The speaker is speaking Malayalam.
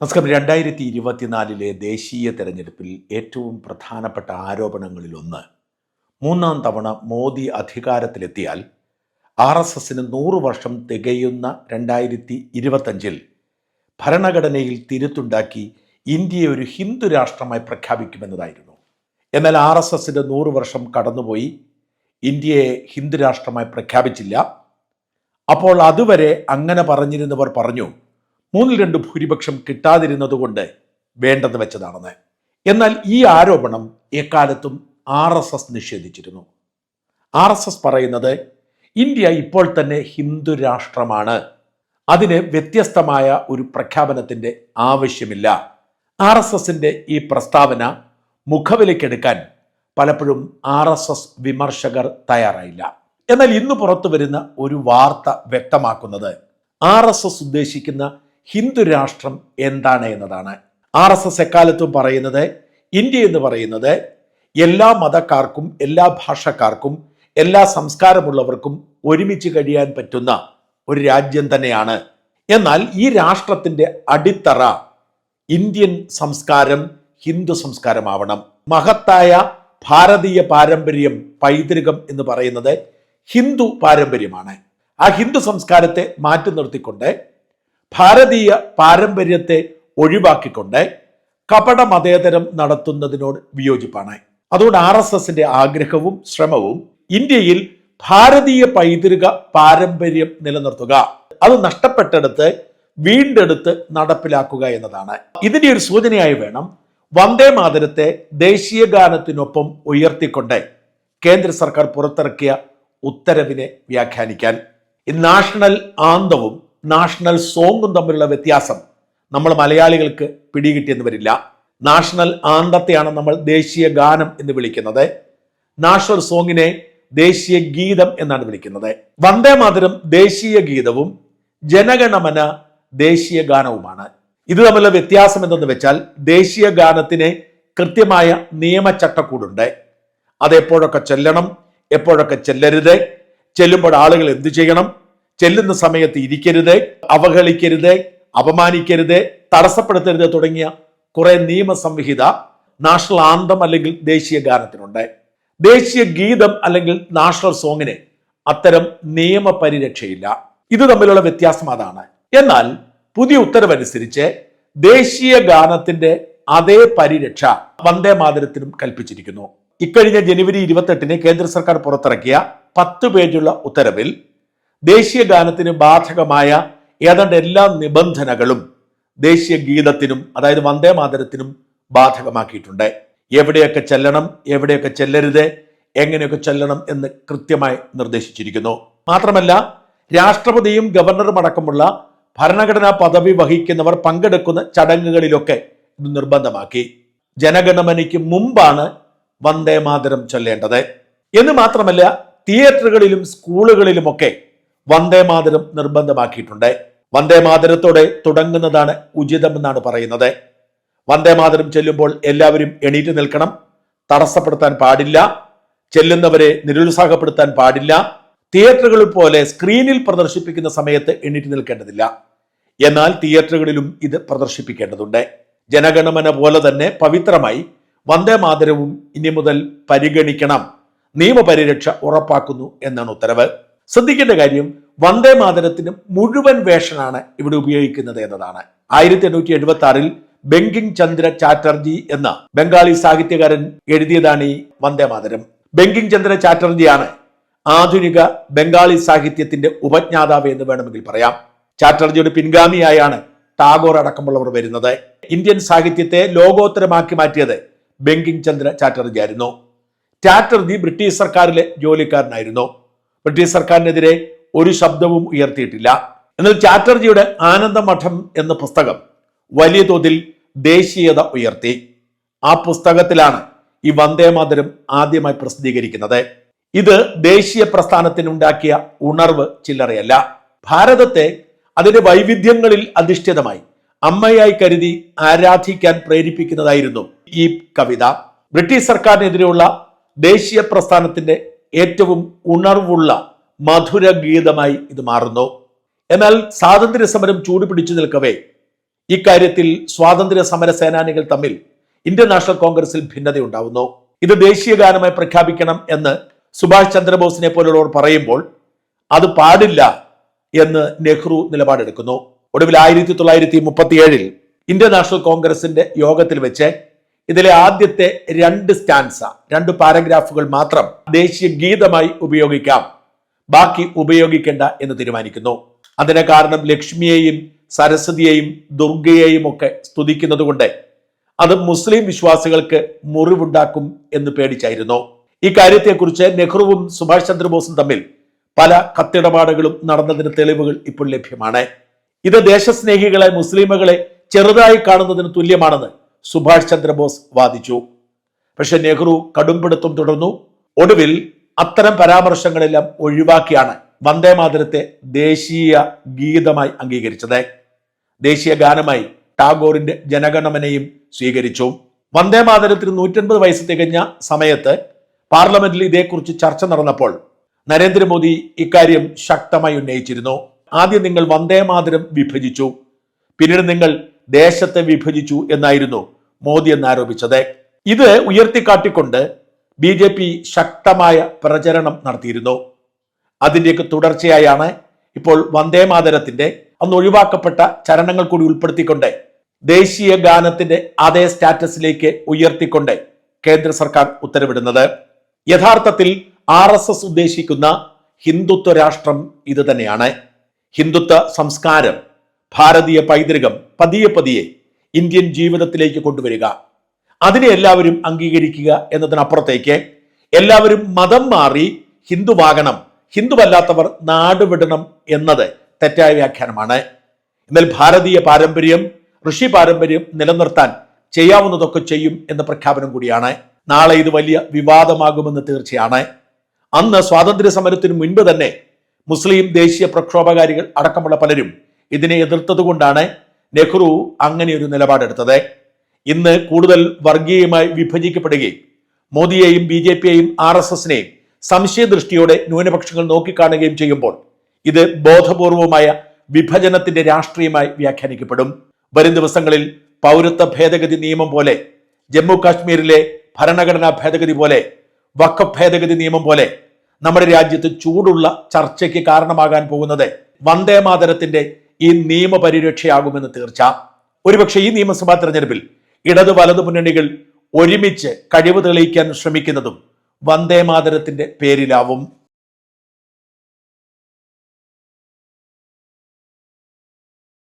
നമസ്കാരം. രണ്ടായിരത്തി ഇരുപത്തിനാലിലെ ദേശീയ തെരഞ്ഞെടുപ്പിൽ ഏറ്റവും പ്രധാനപ്പെട്ട ആരോപണങ്ങളിലൊന്ന് മൂന്നാം തവണ മോദി അധികാരത്തിലെത്തിയാൽ ആർ എസ് എസിന് നൂറ് വർഷം തികയുന്ന രണ്ടായിരത്തി ഇരുപത്തഞ്ചിൽ ഭരണഘടനയിൽ തിരുത്തുണ്ടാക്കി ഇന്ത്യയെ ഒരു ഹിന്ദു രാഷ്ട്രമായി പ്രഖ്യാപിക്കുമെന്നതായിരുന്നു. എന്നാൽ ആർ എസ് എസിന്റെ നൂറ് വർഷം കടന്നുപോയി ഇന്ത്യയെ ഹിന്ദു രാഷ്ട്രമായി പ്രഖ്യാപിച്ചില്ല. അപ്പോൾ അതുവരെ അങ്ങനെ പറഞ്ഞിരുന്നവർ പറഞ്ഞു മൂന്നിൽ രണ്ട് ഭൂരിപക്ഷം കിട്ടാതിരുന്നതുകൊണ്ട് വേണ്ടെന്ന് വെച്ചതാണെന്ന്. എന്നാൽ ഈ ആരോപണം എക്കാലത്തും ആർ എസ് എസ് നിഷേധിച്ചിരുന്നു. ആർ എസ് എസ് പറയുന്നത് ഇന്ത്യ ഇപ്പോൾ തന്നെ ഹിന്ദു രാഷ്ട്രമാണ്. അതിന് വ്യത്യസ്തമായ ഒരു പ്രഖ്യാപനത്തിന്റെ ആവശ്യമില്ല. ആർ എസ് എസിന്റെ ഈ പ്രസ്താവന മുഖവിലയ്ക്കെടുക്കാൻ പലപ്പോഴും ആർ എസ് എസ് വിമർശകർ തയ്യാറായില്ല. എന്നാൽ ഇന്ന് പുറത്തു വരുന്ന ഒരു വാർത്ത വ്യക്തമാക്കുന്നത് ആർ എസ് എസ് ഉദ്ദേശിക്കുന്ന ഹിന്ദു രാഷ്ട്രം എന്താണ് എന്നതാണ്. ആർ എസ് എസ് എക്കാലത്തും പറയുന്നത് ഇന്ത്യ എന്ന് പറയുന്നത് എല്ലാ മതക്കാർക്കും എല്ലാ ഭാഷക്കാർക്കും എല്ലാ സംസ്കാരമുള്ളവർക്കും ഒരുമിച്ച് കഴിയാൻ പറ്റുന്ന ഒരു രാജ്യം തന്നെയാണ്. എന്നാൽ ഈ രാഷ്ട്രത്തിന്റെ അടിത്തറ ഇന്ത്യൻ സംസ്കാരം ഹിന്ദു സംസ്കാരമാവണം. മഹത്തായ ഭാരതീയ പാരമ്പര്യം പൈതൃകം എന്ന് പറയുന്നത് ഹിന്ദു പാരമ്പര്യമാണ്. ആ ഹിന്ദു സംസ്കാരത്തെ മാറ്റി നിർത്തിക്കൊണ്ട് ഭാരതീയ പാരമ്പര്യത്തെ ഒഴിവാക്കിക്കൊണ്ട് കപട മതേതരം നടത്തുന്നതിനോട് വിയോജിപ്പാണ്. അതുകൊണ്ട് ആർ എസ് എസിന്റെ ആഗ്രഹവും ശ്രമവും ഇന്ത്യയിൽ ഭാരതീയ പൈതൃക പാരമ്പര്യം നിലനിർത്തുക. അത് നഷ്ടപ്പെട്ടെടുത്ത് വീണ്ടെടുത്ത് നടപ്പിലാക്കുക എന്നതാണ്. ഇതിന്റെ ഒരു സൂചനയായി വേണം വന്ദേ മാതരത്തെ ദേശീയ ഗാനത്തിനൊപ്പം ഉയർത്തിക്കൊണ്ട് കേന്ദ്ര സർക്കാർ പുറത്തിറക്കിയ ഉത്തരവിനെ വ്യാഖ്യാനിക്കാൻ. നാഷണൽ ആന്തവും നാഷണൽ സോങ്ങും തമ്മിലുള്ള വ്യത്യാസം. നമ്മൾ മലയാളികൾക്ക് പിടികിട്ടിയെന്ന് വരില്ല. നാഷണൽ ആന്തത്തെയാണ് നമ്മൾ ദേശീയ ഗാനം എന്ന് വിളിക്കുന്നത്. നാഷണൽ സോങ്ങിനെ ദേശീയ ഗീതം എന്നാണ് വിളിക്കുന്നത്. വന്ദേ മാതരം ദേശീയ ഗീതവും ജനഗണമന ദേശീയ ഗാനവുമാണ്. ഇത് തമ്മിലുള്ള വ്യത്യാസം എന്തെന്ന് വെച്ചാൽ ദേശീയ ഗാനത്തിന് കൃത്യമായ നിയമചട്ടക്കൂടുണ്ട് അത് എപ്പോഴൊക്കെ ചെല്ലണം എപ്പോഴൊക്കെ ചെല്ലരുത് ചെല്ലുമ്പോൾ ആളുകൾ എന്തു ചെയ്യണം ചെല്ലുന്ന സമയത്ത് ഇരിക്കരുത് അവഹേളിക്കരുത് അപമാനിക്കരുത് തടസ്സപ്പെടുത്തരുത് തുടങ്ങിയ കുറെ നിയമസംഹിത നാഷണൽ ആന്തം അല്ലെങ്കിൽ ദേശീയ ഗാനത്തിനുണ്ട്. ദേശീയ ഗീതം അല്ലെങ്കിൽ നാഷണൽ സോങ്ങിന് അത്തരം നിയമപരിരക്ഷയില്ല ഇത് തമ്മിലുള്ള വ്യത്യാസം അതാണ്. എന്നാൽ പുതിയ ഉത്തരവനുസരിച്ച് ദേശീയ ഗാനത്തിന്റെ അതേ പരിരക്ഷ വന്ദേ മാതരത്തിനും കൽപ്പിച്ചിരിക്കുന്നു. ഇക്കഴിഞ്ഞ ജനുവരി ഇരുപത്തെട്ടിന് കേന്ദ്ര സർക്കാർ പുറത്തിറക്കിയ പത്ത് പേജുള്ള ഉത്തരവിൽ ദേശീയ ഗാനത്തിന് ബാധകമായ ഏതാണ്ട് എല്ലാ നിബന്ധനകളും ദേശീയ ഗീതത്തിനും അതായത് വന്ദേ മാതരത്തിനും ബാധകമാക്കിയിട്ടുണ്ട്. എവിടെയൊക്കെ ചെല്ലണം എവിടെയൊക്കെ ചെല്ലരുത് എങ്ങനെയൊക്കെ ചെല്ലണം എന്ന് കൃത്യമായി നിർദ്ദേശിച്ചിരിക്കുന്നു. മാത്രമല്ല രാഷ്ട്രപതിയും ഗവർണറും അടക്കമുള്ള ഭരണഘടനാ പദവി വഹിക്കുന്നവർ പങ്കെടുക്കുന്ന ചടങ്ങുകളിലൊക്കെ ഇത് നിർബന്ധമാക്കി. ജനഗണമനയ്ക്ക് മുമ്പാണ് വന്ദേ മാതരം ചൊല്ലേണ്ടത്. എന്ന് മാത്രമല്ല തിയേറ്ററുകളിലും സ്കൂളുകളിലുമൊക്കെ വന്ദേ മാതരം നിർബന്ധമാക്കിയിട്ടുണ്ട്. വന്ദേ മാതരത്തോടെ തുടങ്ങുന്നതാണ് ഉചിതമെന്നാണ് പറയുന്നത്. വന്ദേ മാതരം ചെല്ലുമ്പോൾ എല്ലാവരും എണീറ്റ് നിൽക്കണം. തടസ്സപ്പെടുത്താൻ പാടില്ല. ചെല്ലുന്നവരെ നിരുത്സാഹപ്പെടുത്താൻ പാടില്ല. തിയേറ്ററുകളിൽ പോലെ സ്ക്രീനിൽ പ്രദർശിപ്പിക്കുന്ന സമയത്ത് എണീറ്റ് നിൽക്കേണ്ടതില്ല. എന്നാൽ തിയേറ്ററുകളിലും ഇത് പ്രദർശിപ്പിക്കേണ്ടതുണ്ട്. ജനഗണമന പോലെ തന്നെ പവിത്രമായി വന്ദേ മാതരവും ഇനി മുതൽ പരിഗണിക്കണം. നിയമപരിരക്ഷ ഉറപ്പാക്കുന്നു എന്നാണ് ഉത്തരവ്. ശ്രദ്ധിക്കേണ്ട കാര്യം വന്ദേ മാതരത്തിന് മുഴുവൻ വേഷനാണ് ഇവിടെ ഉപയോഗിക്കുന്നത് എന്നതാണ്. ആയിരത്തി എണ്ണൂറ്റി എഴുപത്തി ആറിൽ ബെങ്കിങ് ചന്ദ്ര ചാറ്റർജി എന്ന ബംഗാളി സാഹിത്യകാരൻ എഴുതിയതാണ് ഈ വന്ദേ മാതരം. ബെങ്കിങ് ചന്ദ്ര ചാറ്റർജിയാണ് ആധുനിക ബംഗാളി സാഹിത്യത്തിന്റെ ഉപജ്ഞാതാവ് എന്ന് വേണമെങ്കിൽ പറയാം. ചാറ്റർജിയുടെ പിൻഗാമിയായാണ് ടാഗോർ അടക്കമുള്ളവർ വരുന്നത്. ഇന്ത്യൻ സാഹിത്യത്തെ ലോകോത്തരമാക്കി മാറ്റിയത് ബെങ്കിങ് ചന്ദ്ര ചാറ്റർജി ആയിരുന്നു ചാറ്റർജി ബ്രിട്ടീഷ് സർക്കാരിലെ ജോലിക്കാരനായിരുന്നു. ബ്രിട്ടീഷ് സർക്കാരിനെതിരെ ഒരു ശബ്ദവും ഉയർത്തിയിട്ടില്ല. എന്നാൽ ചാറ്റർജിയുടെ ആനന്ദമഠം എന്ന പുസ്തകം വലിയ തോതിൽ ദേശീയത ഉയർത്തി. ആ പുസ്തകത്തിലാണ് ഈ വന്ദേ മാതരം ആദ്യമായി പ്രസിദ്ധീകരിക്കുന്നത്. ഇത് ദേശീയ പ്രസ്ഥാനത്തിനുണ്ടാക്കിയ ഉണർവ് ചില്ലറയല്ല. ഭാരതത്തെ അതിന്റെ വൈവിധ്യങ്ങളിൽ അധിഷ്ഠിതമായി അമ്മയായി കരുതി ആരാധിക്കാൻ പ്രേരിപ്പിക്കുന്നതായിരുന്നു ഈ കവിത. ബ്രിട്ടീഷ് സർക്കാരിനെതിരെയുള്ള ദേശീയ പ്രസ്ഥാനത്തിന്റെ ഏറ്റവും ഉണർവുള്ള മധുര ഗീതമായി ഇത് മാറുന്നു. എന്നാൽ സ്വാതന്ത്ര്യ സമരം ചൂടുപിടിച്ചു നിൽക്കവേ ഇക്കാര്യത്തിൽ സ്വാതന്ത്ര്യ സമര സേനാനികൾ തമ്മിൽ ഇന്ത്യൻ നാഷണൽ കോൺഗ്രസിൽ ഭിന്നതയുണ്ടാവുന്നു. ഇത് ദേശീയ ഗാനമായി പ്രഖ്യാപിക്കണം എന്ന് സുഭാഷ് ചന്ദ്രബോസിനെ പോലുള്ളവർ പറയുമ്പോൾ അത് പാടില്ല എന്ന് നെഹ്റു നിലപാടെടുക്കുന്നു. ഒടുവിൽ ആയിരത്തി തൊള്ളായിരത്തി മുപ്പത്തിയേഴിൽ ഇന്ത്യൻ നാഷണൽ കോൺഗ്രസിന്റെ യോഗത്തിൽ വെച്ച് ഇതിലെ ആദ്യത്തെ രണ്ട് സ്റ്റാൻസ രണ്ട് പാരഗ്രാഫുകൾ മാത്രം ദേശീയ ഗീതമായി ഉപയോഗിക്കാം. ബാക്കി ഉപയോഗിക്കേണ്ട എന്ന് തീരുമാനിക്കുന്നു. അതിന് കാരണം ലക്ഷ്മിയെയും സരസ്വതിയെയും ദുർഗയെയും ഒക്കെ സ്തുതിക്കുന്നത് കൊണ്ട് അത് മുസ്ലിം വിശ്വാസികൾക്ക് മുറിവുണ്ടാക്കും എന്ന് പേടിച്ചായിരുന്നു. ഈ കാര്യത്തെക്കുറിച്ച് നെഹ്റുവും സുഭാഷ് ചന്ദ്രബോസും തമ്മിൽ പല കത്തിടപാടുകളും നടന്നതിന് തെളിവുകൾ ഇപ്പോൾ ലഭ്യമാണ്. ഇത് ദേശസ്നേഹികളെ മുസ്ലിമുകളെ ചെറുതായി കാണുന്നതിന് തുല്യമാണെന്ന് സുഭാഷ് ചന്ദ്രബോസ് വാദിച്ചു. പക്ഷെ നെഹ്റു കടുംപിടുത്തം തുടർന്നു. ഒടുവിൽ അത്തരം പരാമർശങ്ങളെല്ലാം ഒഴിവാക്കിയാണ് വന്ദേമാതരത്തെ ദേശീയ ഗീതമായി അംഗീകരിച്ചത്. ദേശീയ ഗാനമായി ടാഗോറിന്റെ ജനഗണമനയും സ്വീകരിച്ചു. വന്ദേമാതരത്തിന് നൂറ്റൻപത് വയസ്സ് തികഞ്ഞ സമയത്ത് പാർലമെന്റിൽ ഇതേക്കുറിച്ച് ചർച്ച നടന്നപ്പോൾ നരേന്ദ്രമോദി ഇക്കാര്യം ശക്തമായി ഉന്നയിച്ചിരുന്നു. ആദ്യം നിങ്ങൾ വന്ദേമാതരം വിഭജിച്ചു. പിന്നീട് നിങ്ങൾ ദേശത്തെ വിഭജിച്ചു എന്നായിരുന്നു മോദി എന്നാരോപിച്ചത്. ഇത് ഉയർത്തിക്കാട്ടിക്കൊണ്ട് ബി ജെ പി ശക്തമായ പ്രചരണം നടത്തിയിരുന്നു. അതിന്റെയൊക്കെ തുടർച്ചയായാണ് ഇപ്പോൾ വന്ദേ മാതരത്തിന്റെ അന്ന് ഒഴിവാക്കപ്പെട്ട ചരണങ്ങൾ കൂടി ഉൾപ്പെടുത്തിക്കൊണ്ട് ദേശീയ ഗാനത്തിന്റെ അതേ സ്റ്റാറ്റസിലേക്ക് ഉയർത്തിക്കൊണ്ട് കേന്ദ്ര സർക്കാർ ഉത്തരവിടുന്നത്. യഥാർത്ഥത്തിൽ ആർ എസ് എസ് ഉദ്ദേശിക്കുന്ന ഹിന്ദുത്വ രാഷ്ട്രം ഇത് തന്നെയാണ്. ഹിന്ദുത്വ സംസ്കാരം ഭാരതീയ പൈതൃകം പതിയെ പതിയെ ഇന്ത്യൻ ജീവിതത്തിലേക്ക് കൊണ്ടുവരിക. അതിനെ എല്ലാവരും അംഗീകരിക്കുക എന്നതിനപ്പുറത്തേക്ക് എല്ലാവരും മതം മാറി ഹിന്ദുവാകണം. ഹിന്ദുവല്ലാത്തവർ നാടുവിടണം എന്നത് തെറ്റായ വ്യാഖ്യാനമാണ്. എന്നാൽ ഭാരതീയ പാരമ്പര്യം ഋഷി പാരമ്പര്യം നിലനിർത്താൻ ചെയ്യാവുന്നതൊക്കെ ചെയ്യും എന്ന പ്രഖ്യാപനം കൂടിയാണ്. നാളെ ഇത് വലിയ വിവാദമാകുമെന്ന് തീർച്ചയാണ്. അന്ന് സ്വാതന്ത്ര്യ സമരത്തിന് മുൻപ് തന്നെ മുസ്ലിം ദേശീയ പ്രക്ഷോഭകാരികൾ അടക്കമുള്ള പലരും ഇതിനെ എതിർത്തതുകൊണ്ടാണ് നെഹ്റു അങ്ങനെ ഒരു നിലപാടെടുത്തത്. ഇന്ന് കൂടുതൽ വർഗീയമായി വിഭജിക്കപ്പെടുകയും മോദിയെയും ബി ജെ പിയെയും ആർ എസ് എസിനെയും സംശയദൃഷ്ടിയോടെ ന്യൂനപക്ഷങ്ങൾ നോക്കിക്കാണുകയും ചെയ്യുമ്പോൾ ഇത് ബോധപൂർവമായ വിഭജനത്തിന്റെ രാഷ്ട്രീയമായി വ്യാഖ്യാനിക്കപ്പെടും. വരും ദിവസങ്ങളിൽ പൗരത്വ ഭേദഗതി നിയമം പോലെ ജമ്മു കാശ്മീരിലെ ഭരണഘടനാ ഭേദഗതി പോലെ വക്ക ഭേദഗതി നിയമം പോലെ നമ്മുടെ രാജ്യത്ത് ചൂടുള്ള ചർച്ചയ്ക്ക് കാരണമാകാൻ പോകുന്നത് വന്ദേമാതരത്തിന്റെ ഈ നിയമപരിരക്ഷയാകുമെന്ന് തീർച്ച. ഒരുപക്ഷെ ഈ നിയമസഭാ തെരഞ്ഞെടുപ്പിൽ ഇടതു വലതു മുന്നണികൾ ഒരുമിച്ച് കഴിവ് തെളിയിക്കാൻ ശ്രമിക്കുന്നതും വന്ദേമാതരത്തിന്റെ പേരിലാവും.